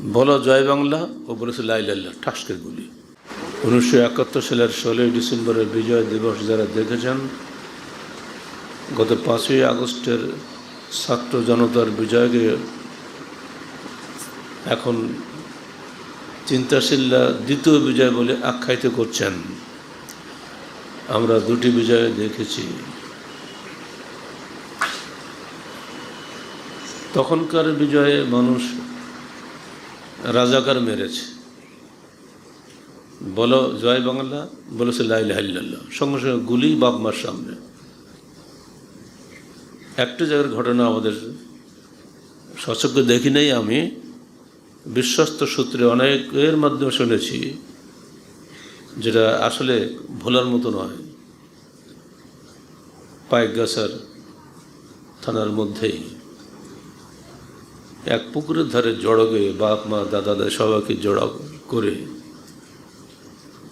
বলো জয় বাংলা ও বলেছে লাইলাল্লাহ ঠাসকের গুলি। উনিশশো একাত্তর সালের ষোলোই ডিসেম্বরের বিজয় দিবস যারা দেখেছেন, গত পাঁচই আগস্টের ছাত্র জনতার বিজয়কে এখন চিন্তাশীলরা দ্বিতীয় বিজয় বলে আখ্যায়িত করছেন। আমরা দুটি বিজয় দেখেছি। তখনকার বিজয়ে মানুষ রাজাকার মেরেছে। বলো, জয় বাংলা বলেছে লাইল্লাহ সঙ্গে সঙ্গে গুলি বাপ মার সামনে। একটা জায়গার ঘটনা আমাদের সচক্ষে দেখি নেই আমি। বিশ্বস্ত সূত্রে অনেকের মাধ্যমে শুনেছি, যেটা আসলে ভোলার মতো নয়। পাইকগাছার থানার মধ্যেই। এক পুকুরের ধারে জড়ো জড়গে বাপ, মা, দাদা দাদা সবাইকে জড়ো করে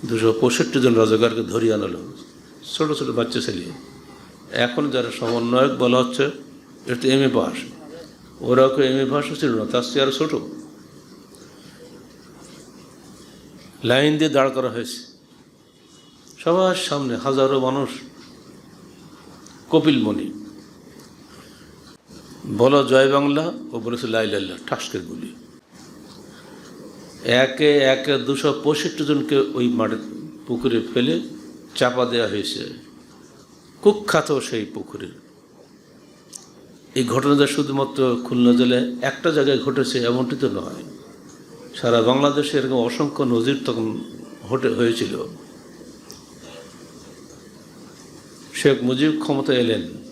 দুশো পঁয়ষট্টি জন রাজাকারকে ধরিয়ে আনালো। ছোটো ছোটো বাচ্চা ছেলে। এখন যারা সমন্বয়ক বলা হচ্ছে এটা এম এ পাস। ওরাও এম এ পাসও ছিল না? তার চেয়ে আরও ছোটো। লাইন দিয়ে দাঁড় করা হয়েছে। সবার সামনে হাজারো মানুষ কপিল কপিলমণি। বলো জয় বাংলা ও বলেছে লাই লাইলাল্লাহ ঠাসকের গুলি একে একে দুশো পঁয়ষট্টি জনকে ওই মাঠে, পুকুরে ফেলে চাপা দেওয়া হয়েছে। কুখ্যাত সেই পুকুরে। এই ঘটনাটা শুধুমাত্র খুলনা জেলায় একটা জায়গায় ঘটেছে এমনটি তো নয়। সারা বাংলাদেশে এরকম অসংখ্য নজির তখন হটে, হয়েছিল। শেখ মুজিব ক্ষমতা এলেন।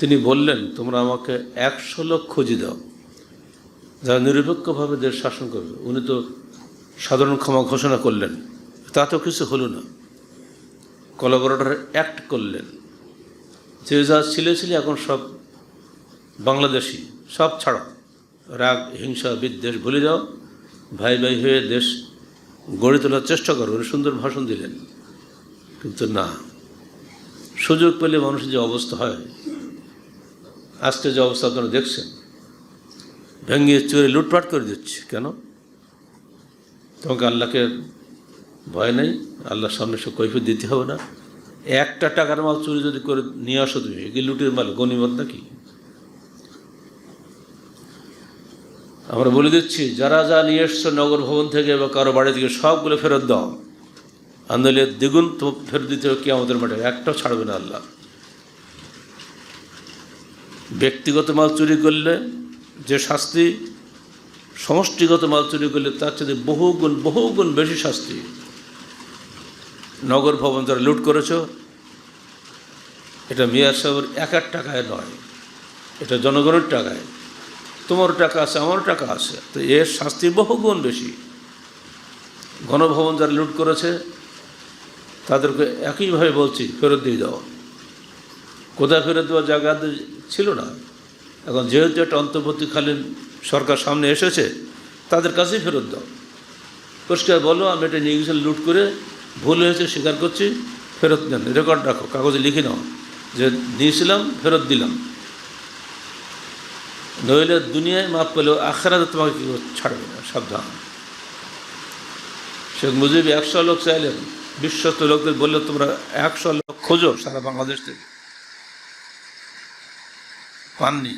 তিনি বললেন, তোমরা আমাকে একশো লোক খুঁজি দাও। যারা নিরপেক্ষভাবে দেশ শাসন করবে। উনি তো সাধারণ ক্ষমা ঘোষণা করলেন। তাতেও কিছু হলো না। কলাবরেটর অ্যাক্ট করলেন। যে যা ছিলে ছিলে এখন সব বাংলাদেশি, সব ছাড়ো। রাগ, হিংসা, বিদ্বেষ ভুলে যাও। ভাই ভাই হয়ে দেশ গড়ে তোলার চেষ্টা করো। উনি সুন্দর ভাষণ দিলেন। কিন্তু না। সুযোগ পেলে মানুষের যে অবস্থা হয় আজকে যে অবস্থা আপনারা দেখছেন, ভেঙে চুরে লুটপাট করে দিচ্ছে, কেন? তোমাকে আল্লাহকে ভয় নেই, আল্লাহর সামনে সে কৈফিয়ত দিতে হবে না। একটা টাকার মাল চুরি যদি করে নিয়ে আসো তুমি এগুলি লুটের মাল, গণিমত নাকি? আমরা বলে দিচ্ছি, যারা যা নিয়ে এসছো নগর ভবন থেকে বা কারও বাড়ি থেকে, সবগুলো ফেরত দাও। আন্দোলনের দ্বিগুণ ফেরত দিতে হবে কি আমাদের মাঠে, একটাও ছাড়বে না আল্লাহ। ব্যক্তিগত মাল চুরি করলে যে শাস্তি, সমষ্টিগত মাল চুরি করলে তার চেয়ে বহুগুণ বহুগুণ বেশি শাস্তি। নগর ভবন যারা লুট করেছ, এটা মেয়ার সাহেবের এক এক টাকায় নয়, এটা জনগণের টাকায়। তোমার টাকা আছে, আমারও টাকা আছে, তো এর শাস্তি বহুগুণ বেশি। গণভবন যারা লুট করেছে, তাদেরকে একইভাবে বলছি, ফেরত দিয়ে দাও। কোথায় ফেরত দেওয়ার জায়গা ছিল না। এখন যেহেতু একটা অন্তর্বর্তীকালীন সরকার সামনে এসেছে, তাদের কাছেই ফেরত দাও। পরিষ্কার বলো, আমি এটা গেছিলাম লুট করে ভুল হয়েছে, স্বীকার করছি, ফেরত দেন রেকর্ড রাখো, কাগজে লিখে নাও যে নিয়েছিলাম, ফেরত দিলাম। নইলে দুনিয়ায় মাপ পেলেও আখেরাতে তোমাকে কি ছাড়বে না, সাবধান। শেখ মুজিব একশো লোক চাইলেন, বিশ্বস্ত লোকদের বললে তোমরা একশো লোক খোঁজো সারা বাংলাদেশ থেকে। পাননি।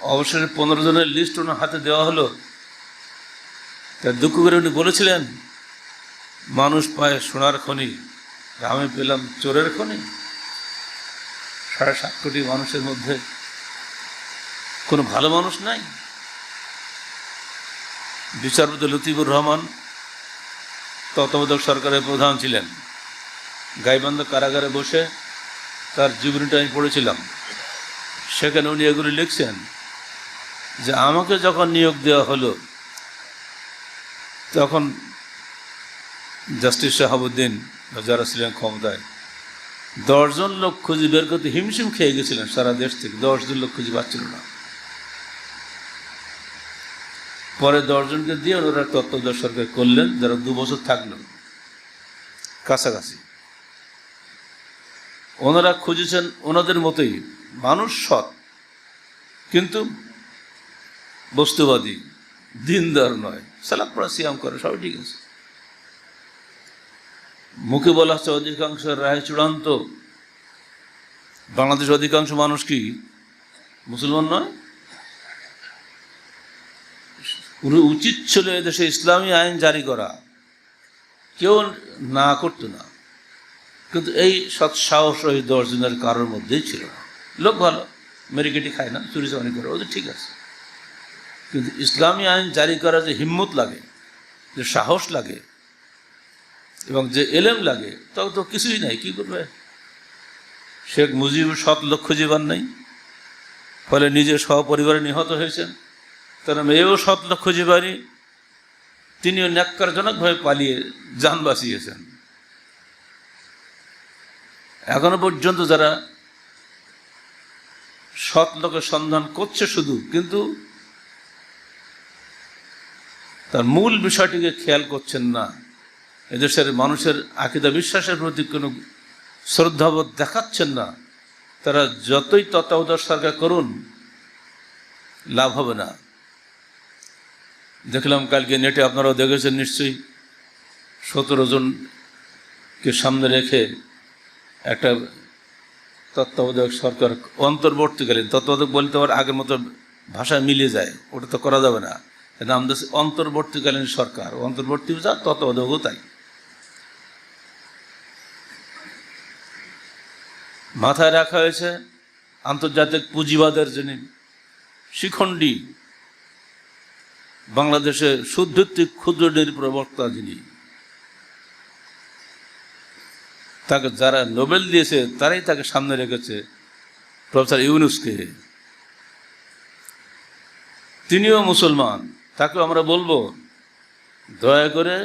অবসরে পনেরো জনের লিস্ট ওনার হাতে দেওয়া হলো। তার দুঃখ করে উনি বলেছিলেন, মানুষ পায় সোনার খনি আমি পেলাম চোরের খনি। সাড়ে সাত কোটি মানুষের মধ্যে কোনো ভালো মানুষ নাই। বিচারপতি লতিফুর রহমান তত্ত্বাবধায়ক সরকারের প্রধান ছিলেন। গাইবান্ধ কারাগারে বসে তার জীবনীটা আমি পড়েছিলাম। সেখানে উনি এগুলি লিখছেন যে আমাকে যখন নিয়োগ দেওয়া হলো, তখন জাস্টিস শাহাবুদ্দিন যারা ছিলেন ক্ষমতায়, দশজন লোক খুঁজে বের করতে হিমশিম খেয়ে গেছিলেন সারা দেশ থেকে। দশজন লোক খুঁজে পাচ্ছিল না। পরে দশজনকে দিয়ে ওনারা তত্ত্বাবধায়ক সরকার করলেন, যারা দু বছর থাকলেন কাছাকাছি। ওনারা খুঁজেছেন ওনাদের মতোই মানুষ সৎ, কিন্তু বস্তুবাদী, দিনদার নয়। সালাদ পড়া, সিয়াম করে, সবই ঠিক আছে। মুখে বলা হচ্ছে অধিকাংশ রায় চূড়ান্ত। বাংলাদেশ অধিকাংশ মানুষ কি মুসলমান নয়? উচিত ছিল এদেশে ইসলামী আইন জারি করা। কেউ না করতো না। কিন্তু এই সৎসাহস ওই দশ দিনের কারোর মধ্যেই ছিল না। লোক ভালো মেরিকেটি খায় না, চুরি চামারি করে, ওদের ঠিক আছে। কিন্তু ইসলামী আইন জারি করার যে হিম্মত লাগে, যে সাহস লাগে, এবং যে এলেম লাগে তখন তো কিছুই নাই, কি করবে? শেখ মুজিব সৎ লক্ষ্য জীবন নেই, ফলে নিজে সহপরিবারে নিহত হয়েছেন। তার মেয়েও সৎ লক্ষ্য জীবানী, তিনিও ন্যাক্কারজনকভাবে পালিয়ে যান বাঁচিয়েছেন। এখনও পর্যন্ত যারা সৎ লোকের সন্ধান করছে শুধু, কিন্তু তার মূল বিষয়টিকে খেয়াল করছেন না। এদেশের মানুষের আকিদা বিশ্বাসের প্রতি কোনো শ্রদ্ধাবোধ দেখাচ্ছেন না। তারা যতই তত্ত্বাবধায়ক সরকার করুন, লাভ হবে না। দেখলাম কালকে নেটে আপনারাও দেখেছেন নিশ্চয়ই, সতেরো জনকে সামনে রেখে একটা তত্ত্বাবধায়ক সরকার অন্তর্বর্তীকালীন, তত্ত্বাবধায়ক বলতে আবার আগের মতো ভাষা মিলিয়ে যায়, ওটা তো করা যাবে না। নাম দিচ্ছে অন্তর্বর্তীকালীন সরকার, অন্তর্বর্তী যা, তত্ত্বাবধায়কও তাই। মাথায় রাখা হয়েছে, আন্তর্জাতিক পুঁজিবাদের যিনি শিখণ্ডী বাংলাদেশে সুদভিত্তিক ক্ষুদ্র প্রবক্তা যিনি তাকে যারা নোবেল দিয়েছে, তারাই তাকে সামনে রেখেছে প্রফেসর ইউনুসকে। তিনিও মুসলমান তাকে আমরা বলব, দয়া করে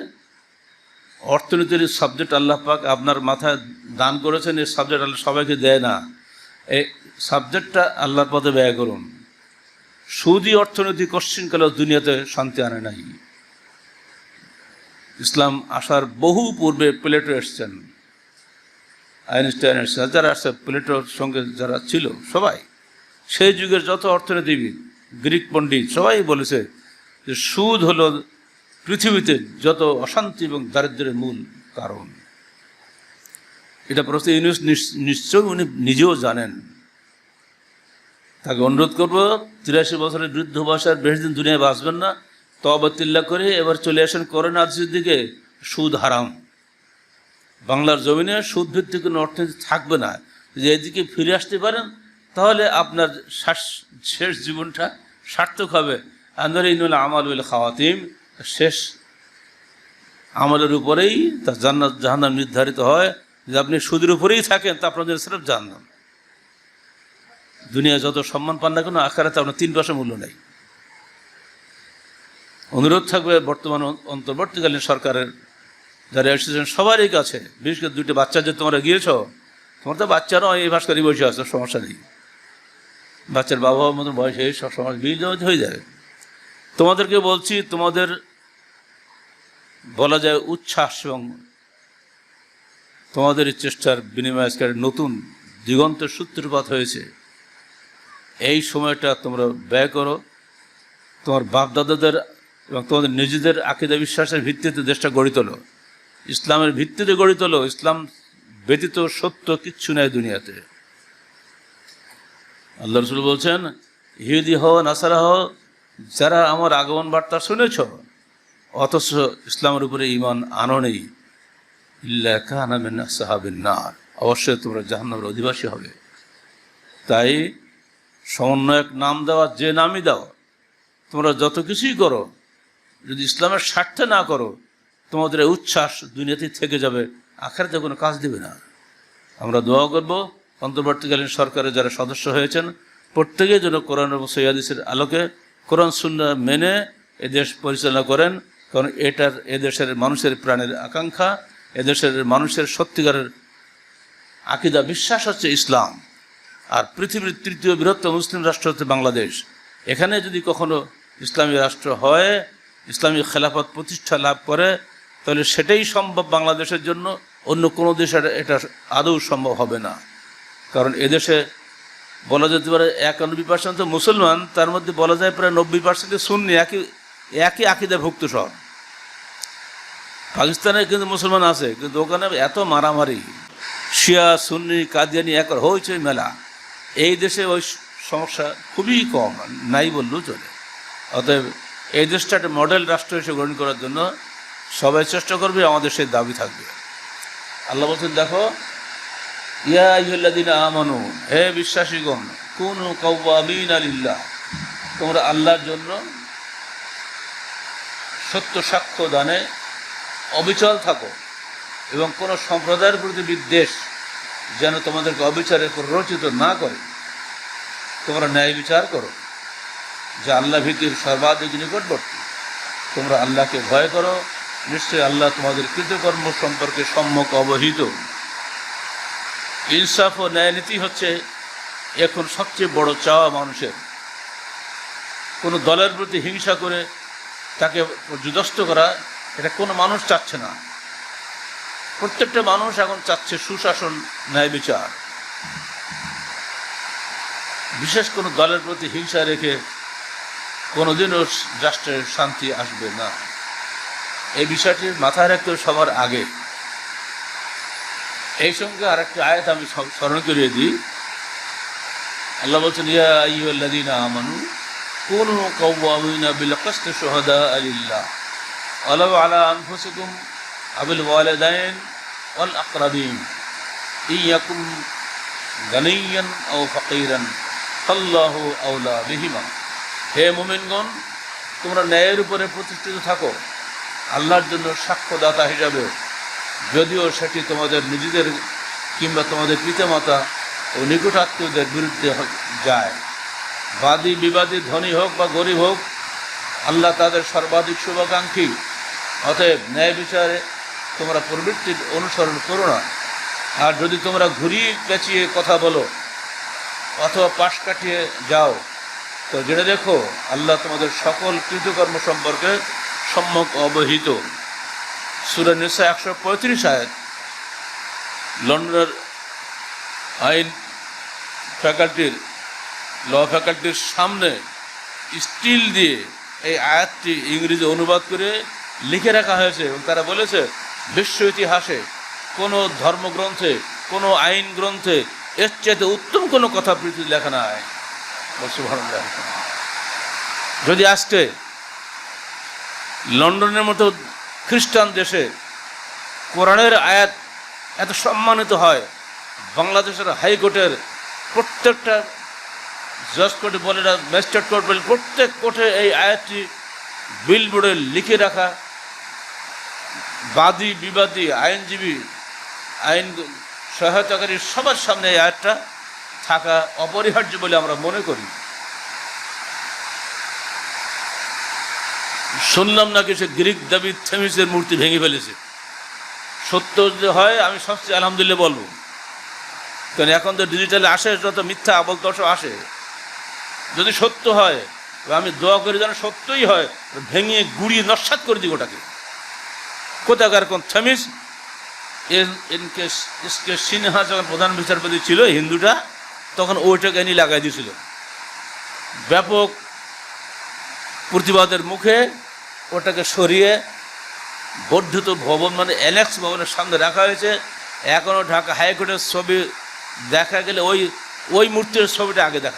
অর্থনীতির সাবজেক্ট আল্লাহ পাক আপনার মাথায় দান করেছেন, এই সাবজেক্ট আল্লাহ সবাইকে দেয় না। এই সাবজেক্টটা আল্লাহর পথে ব্যয় করুন। সুদি অর্থনীতি কশ্চিনকালেও দুনিয়াতে শান্তি আনে নাই। ইসলাম আসার বহু পূর্বে প্লেটে এসছেন। আইনস্টাইন এসছেন যারা আসছে, প্লেটোর সঙ্গে যারা ছিল সবাই, সেই যুগের যত অর্থনীতিবিদ, গ্রিক পণ্ডিত, সবাই বলেছে যে সুদ হলো পৃথিবীতে যত অশান্তি এবং দারিদ্র্যের মূল কারণ। এটা প্রশ্ন ইউনিস নিশ্চয়ই উনি নিজেও জানেন। তাকে অনুরোধ করব, তিরাশি বছরের বৃদ্ধ বয়সের বেশি দিন দুনিয়ায় বাঁচবেন না তবাতিল্লা করে এবার চলে আসেন করেন দিকে, সুদ হারাম। বাংলার জমিনে সুদ ভিত্তিক কোনো অর্থনীতি থাকবে না। যদি এদিকে ফিরে আসতে পারেন, তাহলে আপনার শেষ জীবনটা সার্থক হবে। আন্দর ইনুল আমাল উল খাওয়াতিম, শেষ আমলের উপরেই তার জান্নাত জাহান্নাম নির্ধারিত হয়। যে আপনি সুদের উপরেই থাকেন, তা আপনাদের সিরফ জাহান্নাম। দুনিয়া যত সম্মান পান না কেন আকারাতে আপনার তিন পয়সা মূল্য নেই। অনুরোধ থাকবে বর্তমান অন্তর্বর্তীকালীন সরকারের যারা এসেছেন সবারই কাছে, বিশেষ করে দুইটা বাচ্চা যে তোমরা গিয়েছ, তোমার তো বাচ্চারাও এই ভাস্করই বসে আছে, সমস্যা নেই। বাচ্চার বাবা মতন বয়স হয়ে সব সমাজ বিল হয়ে যাবে। তোমাদেরকে বলছি, তোমাদের বলা যায় উচ্ছ্বাস এবং তোমাদের চেষ্টার বিনিময় আজকের নতুন দিগন্তের সূত্রপাত হয়েছে। এই সময়টা তোমরা ব্যয় করো। তোমার বাপদাদাদের এবং তোমাদের নিজেদের আকিদা বিশ্বাসের ভিত্তিতে দেশটা গড়ে তোলো। ইসলামের ভিত্তিতে গড়ে তোলো, ইসলাম ব্যতীত সত্য কিচ্ছু নেই দুনিয়াতে। আল্লাহ রসুল বলছেন, ইহুদি হও, নাসারা হও, যারা আমার আগমন বার্তা শুনেছ, অথচ ইসলামের উপরে ইমান আনো নেই। ইল্লা কানামিন সাহাবিন নার। অবশ্যই তোমরা জাহান্নামের অধিবাসী হবে। তাই সমন্বয়ক নাম দেওয়া, যে নামই দাও, তোমরা যত কিছুই করো, যদি ইসলামের স্বার্থে না করো তোমাদের উচ্ছ্বাস দুনিয়াতেই থেকে যাবে। আখারাতে কোনো কাজ দেবে না। আমরা দোয়া করব, অন্তর্বর্তীকালীন সরকারের যারা সদস্য হয়েছেন, প্রত্যেকেই যেন কোরআন এবং সৈয়াদিসের আলোকে কোরআন শূন্য মেনে এদেশ পরিচালনা করেন, কারণ এটার এদেশের মানুষের প্রাণের আকাঙ্ক্ষা এদেশের মানুষের সত্যিকারের আকিদা, বিশ্বাস হচ্ছে ইসলাম। আর পৃথিবীর তৃতীয় বৃহত্তম মুসলিম রাষ্ট্র হচ্ছে বাংলাদেশ। এখানে যদি কখনো ইসলামী রাষ্ট্র হয়, ইসলামী খেলাফত প্রতিষ্ঠা লাভ করে তাহলে সেটাই সম্ভব বাংলাদেশের জন্য, অন্য কোনো দেশের এটা আদৌ সম্ভব হবে না। কারণ এদেশে বলা যেতে পারে একানব্বই পার্সেন্ট তো মুসলমান, তার মধ্যে বলা যায় প্রায় নব্বই পার্সেন্টে সুন্নি, একই একই আকিদা ভুক্ত সব। পাকিস্তানে কিন্তু মুসলমান আছে, কিন্তু ওখানে এত মারামারি। শিয়া, সুন্নি, কাদিয়ানি এক হয়েছে মেলা। এই দেশে ওই সমস্যা খুবই কম, নাই বললেও চলে। অতএব এই দেশটা একটা মডেল রাষ্ট্র হিসেবে গ্রহণ করার জন্য সবাই চেষ্টা করবে, আমাদের সেই দাবি থাকবে। আল্লাহ বলছেন, দেখো, ইয়া ইহ্লাদিন আমানু, হে বিশ্বাসীগণ, কোন কৌবামিন আলিল্লাহ তোমরা আল্লাহর জন্য সত্য সাক্ষ্য দানে অবিচল থাকো এবং কোনো সম্প্রদায়ের প্রতি বিদ্বেষ যেন তোমাদেরকে অবিচারে প্ররোচিত না করে। তোমরা ন্যায় বিচার করো, যে আল্লাহ ভীতির সর্বাধিক নিকটবর্তী। তোমরা আল্লাহকে ভয় করো নিশ্চয়ই আল্লাহ তোমাদের কৃতকর্ম সম্পর্কে সম্যক অবহিত। ইনসাফ ও ন্যায়নীতি হচ্ছে এখন সবচেয়ে বড় চাওয়া মানুষের। কোনো দলের প্রতি হিংসা করে তাকে যুদস্ত করা, এটা কোনো মানুষ চাচ্ছে না। প্রত্যেকটা মানুষ এখন চাচ্ছে সুশাসন, ন্যায় বিচার। বিশেষ কোনো দলের প্রতি হিংসা রেখে কোনোদিনও রাষ্ট্রের শান্তি আসবে না। এই বিষয়টি মাথায় রাখতে সবার আগে। এই সঙ্গে আরেকটি আয়াত আমি স্মরণ করিয়ে দিই। আল্লাহ বলছেন, ইয়া আইয়ুল্লাযীনা আমানু, কুনু কাওয়ামিনা বিল কিসতি শুহাদা লিল্লাহ। ওয়ালাউ আলা আনফুসিকুম আবিল ওয়ালিদাইন ওয়াল আকরাবিন ইয়াকুম গানিয়ান আও ফাকিরান, ফাল্লাহু আওলা বিহিমা। হে মুমিনগণ, তোমরা ন্যায়ের উপরে প্রতিষ্ঠিত থাকো। আল্লাহর জন্য সাক্ষ্যদাতা হিসাবে, যদিও সেটি তোমাদের নিজেদের কিংবা তোমাদের পিতামাতা ও নিকটাত্মীয়দের বিরুদ্ধে যায়। বাদী বিবাদী, ধনী হোক বা গরিব হোক, আল্লাহ তাদের সর্বাধিক শুভাকাঙ্ক্ষী। অতএব ন্যায় বিচারে তোমরা প্রবৃত্তির অনুসরণ করো না। আর যদি তোমরা ঘুরিয়ে পেঁচিয়ে কথা বলো অথবা পাশ কাটিয়ে যাও, তো জেনে দেখো আল্লাহ তোমাদের সকল কৃতকর্ম সম্পর্কে সম্যক অবহিত। সুরা নিসা একশো পঁয়ত্রিশ আয়াত। লন্ডনের আইন ফ্যাকাল্টির, ল ফ্যাকাল্টির সামনে স্টিল দিয়ে এই আয়াতটি ইংরেজি অনুবাদ করে লিখে রাখা হয়েছে এবং তারা বলেছে, বিশ্ব ইতিহাসে কোনো ধর্মগ্রন্থে, কোনো আইন গ্রন্থে এর চাইতে উত্তম কোনো কথা পৃথিবী লেখা নাই। যদি আজকে লন্ডনের মতো খ্রিস্টান দেশে কোরআনের আয়াত এত সম্মানিত হয়, বাংলাদেশের হাইকোর্টের প্রত্যেকটা জজ কোর্টে বলে না, ম্যাজিস্ট্রেট কোর্ট বলে, প্রত্যেক কোর্টে এই আয়াতটি বিলবোর্ডে লিখে রাখা। বাদী, বিবাদী, আইনজীবী, আইন সহায়তাকারী সবার সামনে এই আয়াতটা থাকা অপরিহার্য বলে আমরা মনে করি। শুনলাম নাকি সে গ্রিক দাবি থেমিসের মূর্তি ভেঙে ফেলেছে। সত্য যে হয়, আমি সবচেয়ে আলহামদুলিল্লাহ বলব। কারণ এখন তো ডিজিটালে আসে, যত মিথ্যা আবল দর্শক আসে। যদি সত্য হয় আমি দোয়া করি যেন সত্যই হয়, ভেঙে, গুড়িয়ে, নস্বাত করে দিই ওটাকে। কোথাকার কোন থেমিস? এনকে, এসকে সিনহা যখন প্রধান বিচারপতি ছিল হিন্দুটা, তখন ওইটাকে এনে লাগাই দিয়েছিল। ব্যাপক প্রতিবাদের মুখে ওটাকে সরিয়ে বর্ধিত ভবন মানে অ্যানেক্স ভবনের সামনে রাখা হয়েছে। এখনও ঢাকা হাইকোর্টের ছবি দেখা গেলে ওই ওই মূর্তির ছবিটা আগে দেখা